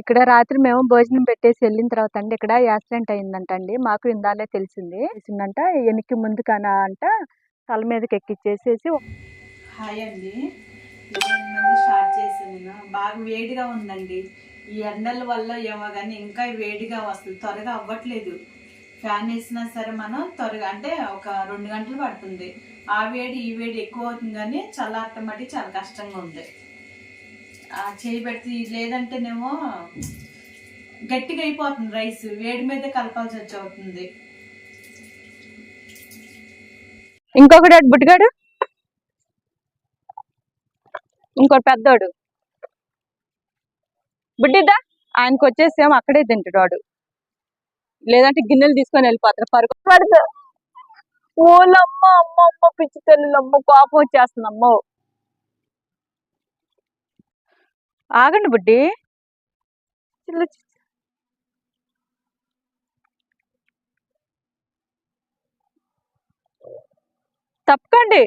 ఇక్కడ రాత్రి మేము భోజనం పెట్టేసి వెళ్ళిన తర్వాత అండి ఇక్కడ యాక్సిడెంట్ అయిందంట అండి మాకు ఇందాలే తెలిసింది. తెలిసిందంట వెనక్కి ముందుకనా అంట తల మీదకి ఎక్కిచ్చేసేసి హాయ్ అండి. మంది స్టార్ట్ చేసాను బాగా వేడిగా ఉందండి. ఈ ఎండల వల్ల ఏమో కానీ ఇంకా వేడిగా వస్తుంది. త్వరగా అవ్వట్లేదు. ఫ్యాన్ వేసినా సరే మనం త్వరగా అంటే ఒక రెండు గంటలు పడుతుంది. ఆ వేడి ఈ వేడి ఎక్కువ అవుతుంది కానీ చల్లారటం మట్టి చాలా కష్టంగా ఉంది. చేయి పెడితే లేదంటేనేమో గట్టిగా అయిపోతుంది రైస్. వేడి మీదే కలపాల్సి వచ్చి అవుతుంది. ఇంకొకటి అటు బుట్టిగాడు ఇంకోటి పెద్దోడు. బుడ్డిద్దా? ఆయనకు వచ్చేసేమో అక్కడే తింటాడు వాడు. లేదంటే గిన్నెలు తీసుకొని వెళ్ళిపోతారు పరుగు పడుతు. ఓలమ్మ అమ్మ అమ్మ పిచ్చి తల్లులమ్మ కోపం వచ్చేస్తుంది అమ్మో. ఆగండి బుడ్డి. తప్పకండి.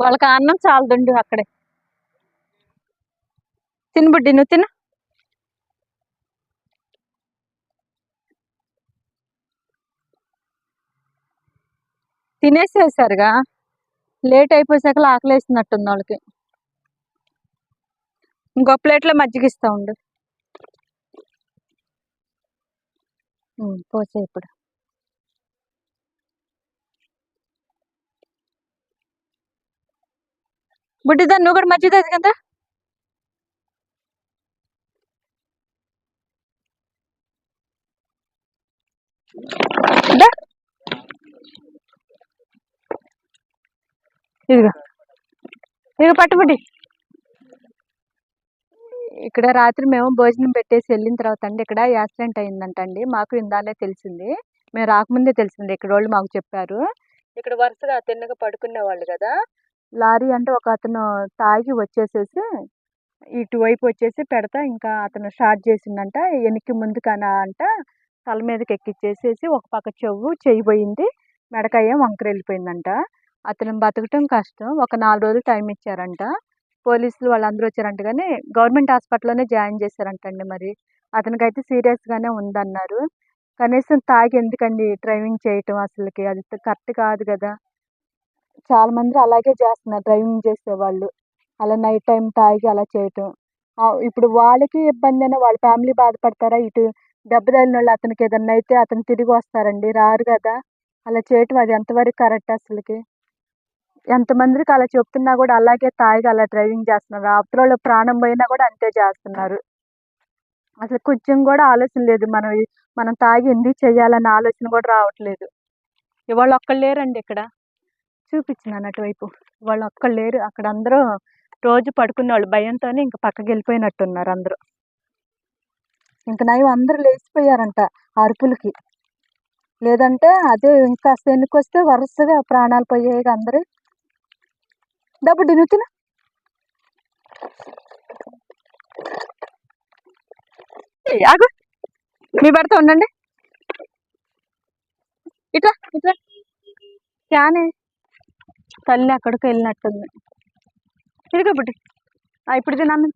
వాళ్ళకి అన్నం చాలదండి అక్కడే. తిను బుడ్డి నువ్వు తిను. తినేసేసారుగా. లేట్ అయిపోయాక ఆకలేసినట్టుంది వాళ్ళకి. ఇంకో ప్లేట్లో మజ్జిగ ఇస్తా ఉండు. పోసే ఇప్పుడు. బుడ్డిదా నువ్వు కూడా మజ్జిగ కదా. దా. ఇదిగో. ఇదిగో పట్టుబడి ఇక్కడ రాత్రి మేము భోజనం పెట్టేసి వెళ్ళిన తర్వాత అండి ఇక్కడ యాక్సిడెంట్ అయిందంట అండి. మాకు ఇందాలే తెలిసింది. మేము రాకముందే తెలిసింది ఇక్కడ వాళ్ళు మాకు చెప్పారు. ఇక్కడ వరుసగా తిన్నగా పడుకునే వాళ్ళు కదా. లారీ అంటే ఒక అతను తాగి వచ్చేసేసి ఇటువైపు వచ్చేసి పెడతా ఇంకా అతను స్టార్ట్ చేసిందంట వెనక్కి ముందుకనా అంట తల మీదకి ఎక్కిచ్చేసేసి ఒక పక్క చెవు చేయిపోయింది మెడకాయ వంకర వెళ్ళిపోయిందంట. అతను బతకటం కష్టం. ఒక నాలుగు రోజులు టైం ఇచ్చారంట. పోలీసులు వాళ్ళందరూ వచ్చారంట కానీ గవర్నమెంట్ హాస్పిటల్లోనే జాయిన్ చేశారంటండి మరి. అతనికైతే సీరియస్గానే ఉందన్నారు. కనీసం తాగి ఎందుకండి డ్రైవింగ్ చేయటం అసలుకి? అది కరెక్ట్ కాదు కదా. చాలా మంది అలాగే చేస్తున్నారు. డ్రైవింగ్ చేసేవాళ్ళు. అలా నైట్ టైం తాగి అలా చేయటం. ఇప్పుడు వాళ్ళకి ఇబ్బంది అయినా వాళ్ళ ఫ్యామిలీ బాధపడతారా? ఇటు దెబ్బ తగిలిన వాళ్ళు అతనికి ఏదన్నా అయితే అతను తిరిగి వస్తారండి. రారు కదా. అలా చేయటం అది ఎంతవరకు కరెక్ట్ అసలుకి? ఎంతమందికి అలా చెప్తున్నా కూడా అలాగే తాగి అలా డ్రైవింగ్ చేస్తున్నారు. అవతల ప్రాణం పోయినా కూడా అంతే చేస్తున్నారు. అసలు కొంచెం కూడా ఆలోచన లేదు. మనం మనం తాగి ఎందుకు చేయాలన్న ఆలోచన కూడా రావట్లేదు. ఇవాళ ఒక్కళ్ళు లేరండి ఇక్కడ? చూపించినాను అటువైపు వాళ్ళు ఒక్కళ్ళు లేరు. అక్కడ అందరూ రోజు పడుకునే వాళ్ళు. భయంతోనే ఇంక పక్కకి వెళ్ళిపోయినట్టున్నారు అందరూ. ఇంక నయం అందరూ లేచిపోయారంట అరుపులకి. లేదంటే అదే ఇంకా వెనక్కి వస్తే వరుసగా ప్రాణాలు పోయాయి అందరూ. డబ్బు తిను తిన ఆగు మీ భర్త ఉండండి ఇట్లా ఇట్లా క్యానే తల్లి అక్కడికి వెళ్ళినట్టుంది తిరిగా బుడ్డి ఆ, ఇప్పుడు తిన్నాను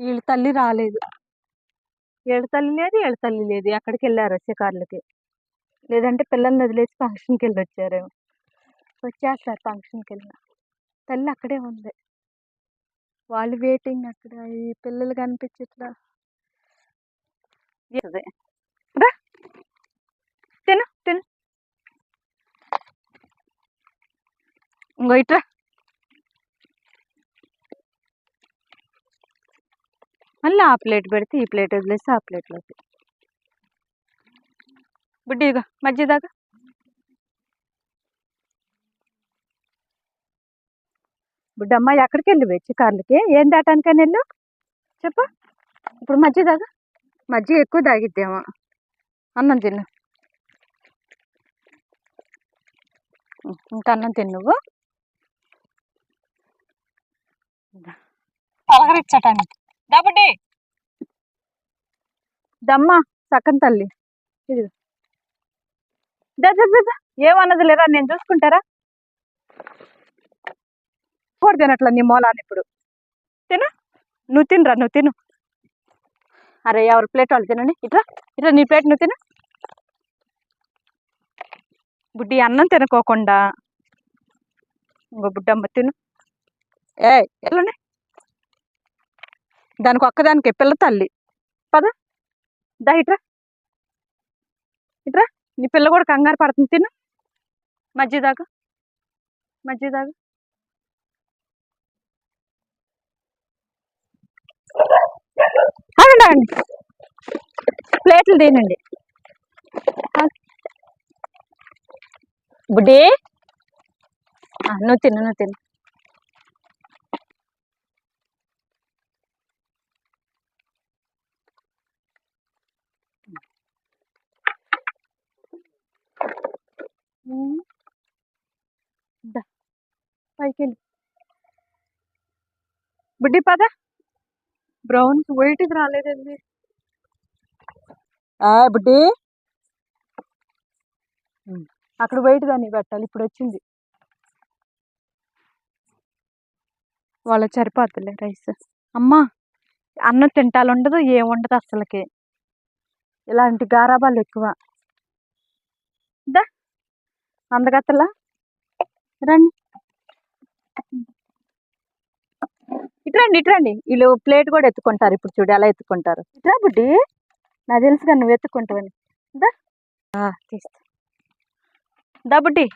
వీళ్ళ తల్లి రాలేదు ఏడు తల్లి లేదు ఏడు తల్లి లేదు ఎక్కడికి వెళ్ళారు షికార్లకి లేదంటే పిల్లల్ని వదిలేసి ఫంక్షన్కి వెళ్ళి వచ్చారేమో వచ్చేస్తారు ఫంక్షన్కి వెళ్ళిన తల్లి అక్కడే ఉంది. వాళ్ళు వెయిటింగ్ అక్కడ. ఈ పిల్లలు కనిపించట్లా. రా. తిను తిను. ఇంకో ఇట్రా మళ్ళీ ఆ ప్లేట్ పెడితే ఈ ప్లేట్ వదిలేసి ఆ ప్లేట్లోకి. ఇదిగో మధ్య దాకా బుడ్డమ్మ ఎక్కడికి వెళ్ళి వచ్చి కార్లకి ఏం దాటానికని వెళ్ళు చెప్పు ఇప్పుడు మజ్జి దాకా మజ్జి ఎక్కువ తాగిద్దేమో అన్నం తిను ఉం, ఇంకా అన్నం తిను నువ్వు పలకరించటానికి డబ్బుడి దమ్మ సక్కన తల్లి ఇది. ఏమన్నది లేదా? నేను చూసుకుంటారా? కూర తినట్లా నీ మూలాన్ని ఇప్పుడు? తిను. నువ్వు తినరా నువ్వు తిను. అరే ఎవరి ప్లేట్ వాళ్ళు తినండి. ఇట్లా ఇట్లా నీ ప్లేట్ నువ్వు తిను. బుడ్డి అన్నం తినుకోకుండా ఇంకో బుడ్డమ్మ తిను. ఏ ఎల్లండి. దానికి ఒక్కదానికి పిల్ల తల్లి. పద. దా ఇట్రా. ఇట్రా. నీ పిల్ల కూడా కంగారు పడుతుంది తిను. మధ్యదాకా దాకా అవునండి దాకా ప్లేట్లు తినండి. బుడ్డి. నువ్వు తిను నువ్వు తిను ఉమ్. దా పైకి వెళ్ళు బుడ్డి పద. బ్రౌన్ వైట్కి రాలేదండి. బుడ్డి. అక్కడ వైట్ దాన్ని పెట్టాలి ఇప్పుడు వచ్చింది. వాళ్ళ సరిపోతులే రైస్. అమ్మా అన్నం తింటాలు ఉండదు ఏం ఉండదు అసలుకి. ఇలాంటి గారాబాలు ఎక్కువ. దా అందగత్తలా? రండి. ఇట్రండి ఇట్రండి. వీళ్ళు ప్లేట్ కూడా ఎత్తుకుంటారు ఇప్పుడు చూడు ఎలా ఎత్తుకుంటారు. ఇట్రా బుడ్డి నాకు తెలుసుగా నువ్వు ఎత్తుకుంటావని. దా. తీస్తా. దా బుడ్డి.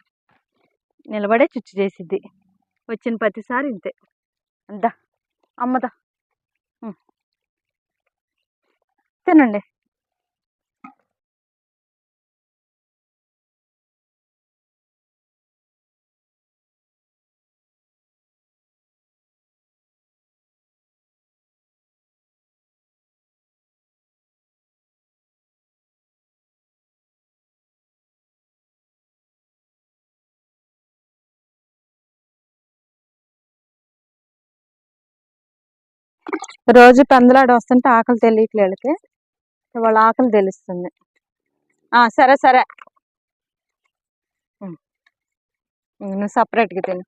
నిలబడే చుచ్చు చేసిద్ది. వచ్చిన ప్రతిసారి ఇంతే. దా. అమ్మదా తినండి. రోజు పందులాడ వస్తుంటే ఆకలి తెలియట్లే వాళ్ళ ఆకలి తెలుస్తుంది. సరే సరే. నువ్వు సపరేట్గా తిను.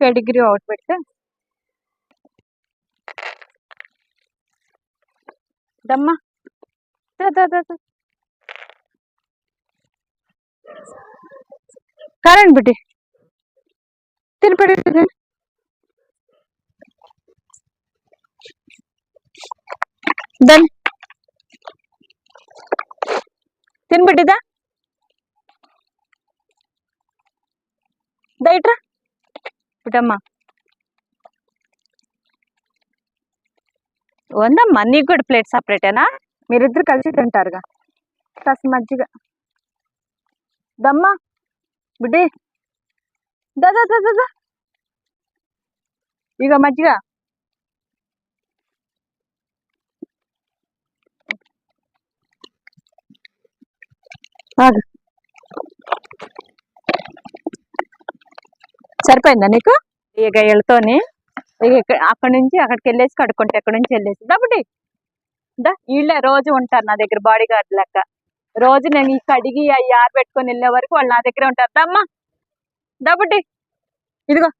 పెడిగ్రీ ఒకటి పెడితే దమ్మా. కరెంట్ బిడ్డి. తిని పెడి ದನ್ ತಿನ್ಬಿಟ್ಟಿದ తిని బిడ్డిదా దా ఇట్రా. బిడ్డమ్మా వందమ్మా నీకు కూడా ప్లేట్ సపరేటేనా? మీరిద్దరు కలిసి తింటారుగా. కాస్త మజ్జిగ. దమ్మా. బుడ్డి దా దా దా దా, దా. ఇక మజ్జిగ. సరిపోయిందా నీకు? ఇక వీళ్ళతోని అక్కడ అక్కడి నుంచి అక్కడికి వెళ్ళేసి కడుక్కుంటే ఎక్కడి నుంచి వెళ్ళేసి. దబ్బుటి దా వీళ్ళే రోజు ఉంటారు నా దగ్గర బాడీ గార్డ్ లెక్క. రోజు నేను ఈ కడిగి అవి ఆరబెట్టుకొని వెళ్ళే వరకు వాళ్ళు నా దగ్గరే ఉంటారు. దమ్మా దబ్బుటి ఇదిగో.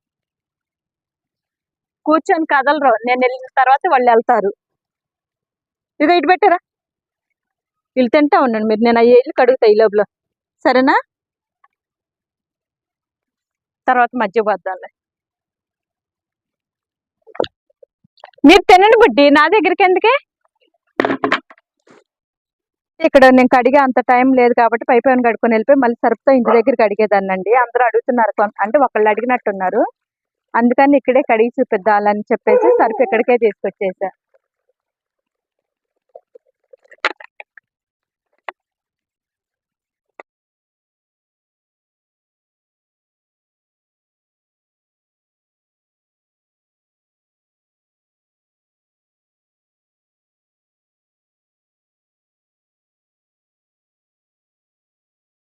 కూర్చొని కదలరు. నేను వెళ్ళిన తర్వాత వాళ్ళు వెళ్తారు. ఇదిగో ఇటు పెట్టారా. వీళ్ళు తింటా ఉండండి మీరు నేను అవి వెళ్ళి కడుగుతా ఈ లోపల. సరేనా? తర్వాత మధ్య పోద్దాంలే. మీరు తినండి బుడ్డి. నా దగ్గరికి ఎందుకే? ఇక్కడ నేను కడిగే అంత టైం లేదు కాబట్టి పై పైన కడుక్కొని వెళ్ళిపోయి మళ్ళీ సరుపుతో ఇంటి దగ్గరికి అడిగేదాన్నండి అందరూ అడుగుతున్నారు అంటే ఒకళ్ళు అడిగినట్టున్నారు. అందుకని ఇక్కడే కడిగి చూపిద్దాలని చెప్పేసి సరుకు ఇక్కడికే తీసుకొచ్చేసా.